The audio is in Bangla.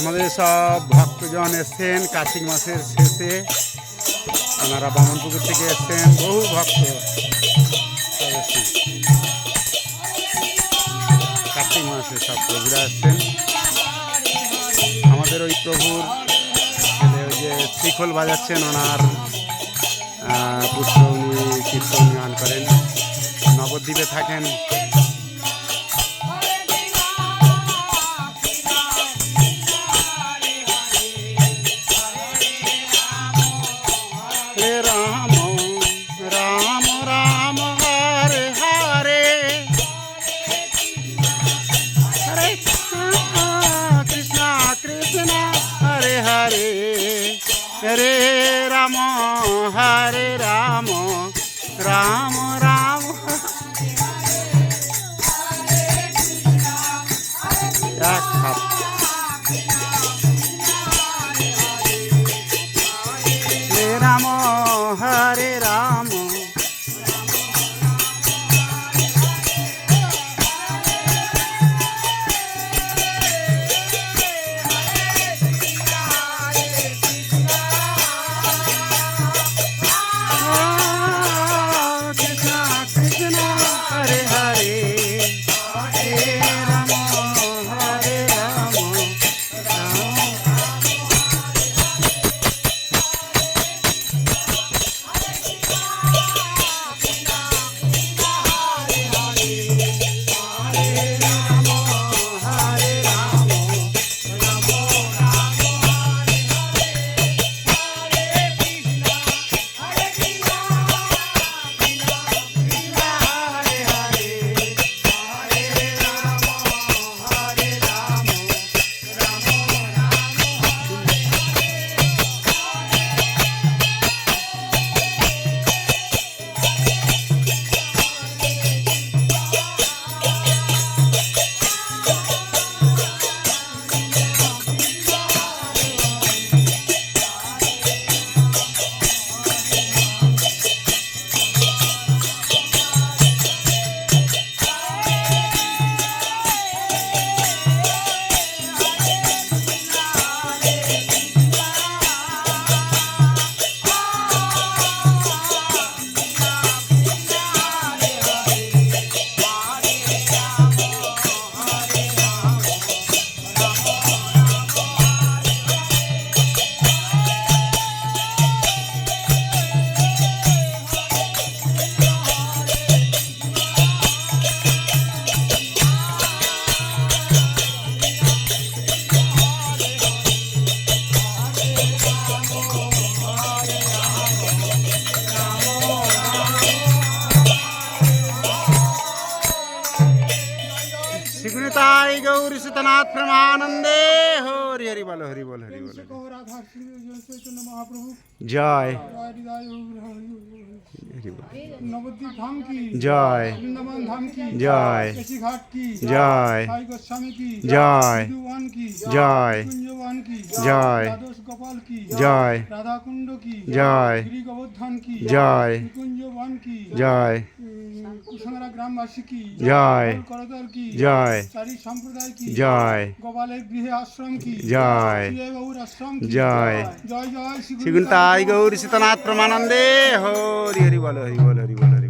সব ভক্তজন এসছেন কার্তিক মাসের শেষে। ওনারা বামনপুকুর থেকে এসছেন, বহু ভক্ত কার্তিক মাসে সব প্রভুরা এসছেন। আমাদের ওই প্রভুর ওই যে শ্রীখোল বাজাচ্ছেন, ওনার পুত্র উনি কীর্তন গান করেন। নবদ্বীপে থাকেন। हरे राम हरे राम राम निताय गौर सुतनाथ प्रमानंदे हरि हरि बोल हरि बोल हरि बोल जय जय जय जय जय जय जय जय जय जय जय কুসংরা গ্রামবাসী কি? জয়। করদর কি? জয়। সারি সম্প্রদায় কি? জয়। গোপালের গৃহে আশ্রম কি? জয়। বাবুর আশ্রম কি? জয়। জয় জয় শ্রী গৌরী সীতনাথ প্রেমানন্দে। হরি হরি বল হরি বল হরি বল।